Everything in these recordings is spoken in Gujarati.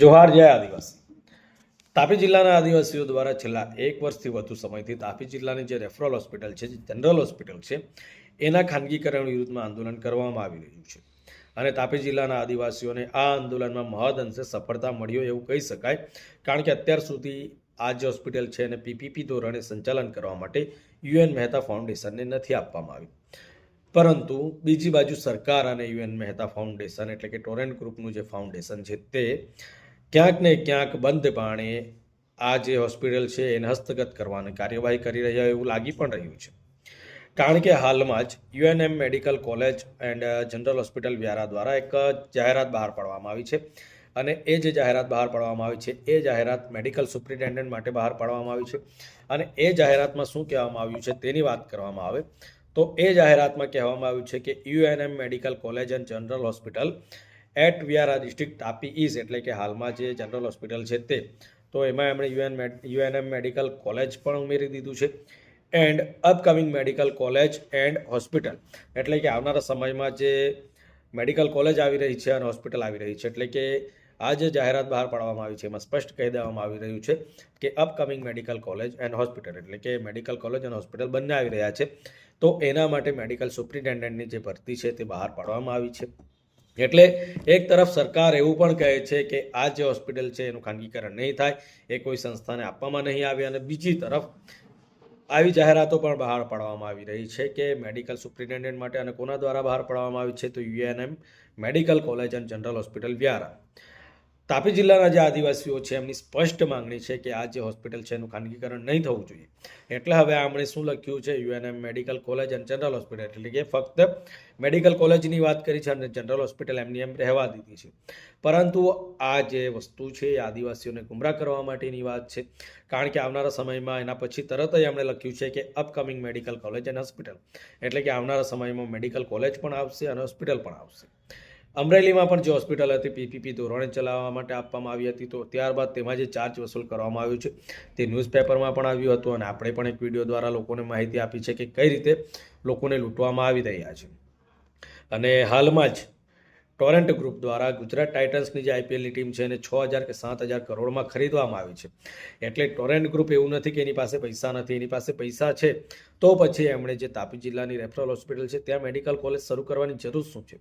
જોહાર જય આદિવાસી. તાપી જિલ્લાના આદિવાસીઓ દ્વારા છેલ્લા એક વર્ષથી વધુ સમયથી તાપી જિલ્લાની જે રેફરલ હોસ્પિટલ છે, જે જનરલ હોસ્પિટલ છે, એના ખાનગીકરણ વિરુદ્ધમાં આંદોલન કરવામાં આવી રહ્યું છે. અને તાપી જિલ્લાના આદિવાસીઓને આ આંદોલનમાં મહદ અંશે સફળતા મળ્યો એવું કહી શકાય, કારણ કે અત્યાર સુધી આ જે હોસ્પિટલ છે એને પીપીપી ધોરણે સંચાલન કરવા માટે યુએન મહેતા ફાઉન્ડેશનને નથી આપવામાં આવી પરંતુ બીજી બાજુ સરકાર અને યુએન મહેતા ફાઉન્ડેશન એટલે કે ટોરેન્ટ ગ્રુપનું જે ફાઉન્ડેશન છે તે ક્યાંક ને ક્યાંક બંધ પાણે આ જે હોસ્પિટલ છે એને હસ્તગત કરવાની કાર્યવાહી કરી રહ્યા એવું લાગી પણ રહ્યું છે. કારણ કે હાલમાં જ UNM medical college and general hospital Vyara દ્વારા એક જાહેરાત બહાર પાડવામાં આવી છે અને એ જે જાહેરાત બહાર પાડવામાં આવી છે એ જાહેરાત મેડિકલ સુપ્રિન્ટેન્ડન્ટ માટે બહાર પાડવામાં આવી છે અને એ જાહેરાતમાં શું કહેવામાં આવ્યું છે તેની વાત કરવામાં આવે તો એ જાહેરાતમાં કહેવામાં આવ્યું છે કે UNM medical college and general hospital at Vyara district Tapi is એટલે કે હાલમાં જે જનરલ હોસ્પિટલ છે તે. તો એમાં એમણે યુએન યુએનએમ મેડિકલ કોલેજ પણ ઉમેરી દીધું છે and upcoming medical college and hospital એટલે કે આવનારા સમયમાં જે મેડિકલ કોલેજ આવી રહી છે અને હોસ્પિટલ આવી રહી છે, એટલે કે આ જે જાહેરાત બહાર પાડવામાં આવી છે, એમાં સ્પષ્ટ કહી દેવામાં આવી રહ્યું છે કે upcoming medical college and hospital એટલે કે મેડિકલ કોલેજ અને હોસ્પિટલ બંને આવી રહ્યા છે. તો એના માટે મેડિકલ સુપ્રિન્ટેન્ડન્ટની જે ભરતી છે તે બહાર પાડવામાં આવી છે. એટલે એક તરફ સરકાર એવું પણ કહે છે કે આ જે હોસ્પિટલ છે એનું ખાનગીકરણ નહીં થાય, એ કોઈ સંસ્થાને આપવામાં નહીં આવે અને બીજી તરફ આવી જાહેરાતો પણ બહાર પાડવામાં આવી રહી છે કે મેડિકલ સુપ્રિન્ટેન્ડન્ટ માટે અને કોના દ્વારા બહાર પાડવામાં આવી છે તો UNM medical college and general hospital Vyara. Tapi જિલ્લાના જે આદિવાસીઓ છે, એમની સ્પષ્ટ માંગણી છે કે આ જે હોસ્પિટલ છે, એનું ખાનગીકરણ નહીં થવું જોઈએ. એટલે હવે આમણે શું લખ્યું છે, યુએનએમ મેડિકલ કોલેજ અને જનરલ હોસ્પિટલ. એટલે કે ફક્ત મેડિકલ કોલેજની વાત કરી છે અને જનરલ હોસ્પિટલ એમની એમ રહેવા દીધી છે. પરંતુ આ જે વસ્તુ છે, એ આદિવાસીઓને ગુમરાહ કરવા માટેની વાત છે. કારણ કે આવનારા સમયમાં એના પછી તરત જ એમણે લખ્યું છે કે upcoming medical college and hospital. એટલે કે આવનારા સમયમાં મેડિકલ કોલેજ પણ આવશે અને હોસ્પિટલ પણ આવશે. અમરેલીમાં પણ જે હોસ્પિટલ હતી, પીપીપી ધોરણે ચલાવવા માટે આપવામાં આવી હતી, તો ત્યારબાદ તેમાં જે ચાર્જ વસૂલ કરવામાં આવ્યું છે, તે ન્યૂઝપેપરમાં પણ આવ્યું હતું અને આપણે પણ એક વીડિયો દ્વારા લોકોને માહિતી આપી છે કે કઈ રીતે લોકોને લૂંટવામાં આવી રહ્યા છે. અને હાલમાં જ ટોરેન્ટ ગ્રુપ દ્વારા ગુજરાત ટાઇટન્સની જે આઈપીએલની ટીમ છે એને છ હજાર કે સાત હજાર કરોડમાં ખરીદવામાં આવી છે. એટલે ટોરેન્ટ ગ્રુપ એવું નથી કે એની પાસે પૈસા નથી, એની પાસે પૈસા છે, તો પછી એમણે જે તાપી જિલ્લાની રેફરલ હોસ્પિટલ છે, ત્યાં મેડિકલ કોલેજ શરૂ કરવાની જરૂર શું છે?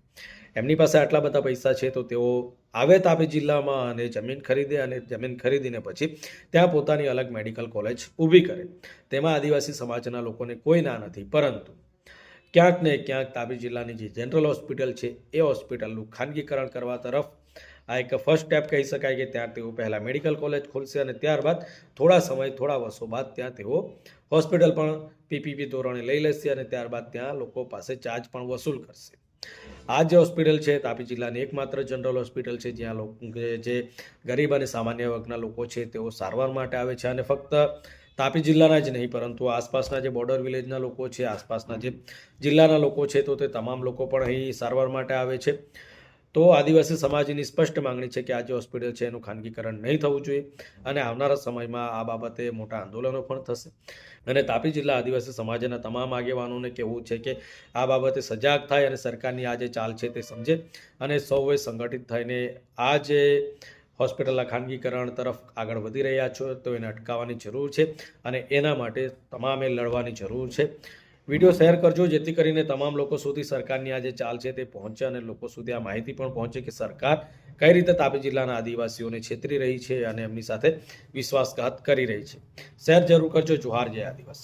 એમની પાસે આટલા બધા પૈસા છે તો તેઓ આવે તાપી જિલ્લામાં અને જમીન ખરીદે અને જમીન ખરીદીને પછી ત્યાં પોતાની અલગ મેડિકલ કોલેજ ઊભી કરે. તેમાં આદિવાસી સમાજના લોકોને કોઈ ના નથી, પરંતુ ક્યાંક ને ક્યાંક તાપી જિલ્લાની જે જનરલ હોસ્પિટલ છે, એ હોસ્પિટલનું ખાનગીકરણ કરવા તરફ આ એક ફર્સ્ટ સ્ટેપ કહી શકાય કે ત્યાં તેઓ પહેલાં મેડિકલ કોલેજ ખોલશે અને ત્યારબાદ થોડા સમય, થોડા વર્ષો બાદ ત્યાં તેઓ હોસ્પિટલ પણ પીપીપી ધોરણે લઈ લેશે અને ત્યારબાદ ત્યાં લોકો પાસે ચાર્જ પણ વસૂલ કરશે. આ જે હોસ્પિટલ છે, તાપી જિલ્લાની એકમાત્ર જનરલ હોસ્પિટલ છે, જ્યાં લોકો, જે ગરીબ અને સામાન્ય વર્ગના લોકો છે, તેઓ સારવાર માટે આવે છે અને ફક્ત તાપી જિલ્લાના જ નહીં, પરંતુ આસપાસના જે બોર્ડર વિલેજના લોકો છે, આસપાસના જે જિલ્લાના લોકો છે, તો તે તમામ લોકો પણ અહીં સારવાર માટે આવે છે. તો આદિવાસી સમાજની સ્પષ્ટ માંગણી છે કે આ જે હોસ્પિટલ છે, એનું ખાનગીકરણ નહીં થવું જોઈએ અને આવનારા સમયમાં આ બાબતે મોટા આંદોલનો પણ થશે. અને તાપી જિલ્લા આદિવાસી સમાજના તમામ આગેવાનોને કહેવું છે કે આ બાબતે સજાગ થાય અને સરકારની આ જે ચાલ છે, તે સમજે અને સૌએ સંગઠિત થઈને આ જે હોસ્પિટલના ખાનગીકરણ તરફ આગળ વધી રહ્યા છો, તો એને અટકાવવાની જરૂર છે અને એના માટે તમામે લડવાની જરૂર છે. વીડિયો શેર કરજો, જેથી કરીને તમામ લોકો સુધી સરકારની આ જે ચાલ છે તે પહોંચે અને લોકો સુધી આ માહિતી પણ પહોંચે કે સરકાર કઈ રીતે તાપી જિલ્લાના આદિવાસીઓને છેતરી રહી છે અને એમની સાથે વિશ્વાસઘાત કરી રહી છે. શેર જરૂર કરજો, જોહાર જય આદિવાસી.